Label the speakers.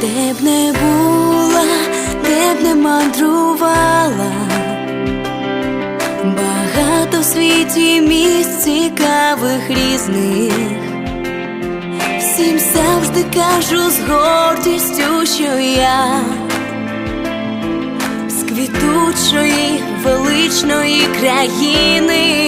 Speaker 1: де б не була, де б не мандрувала, багато в світі місць цікавих різних. Всім завжди кажу з гордістю, що я з квітучої величної країни.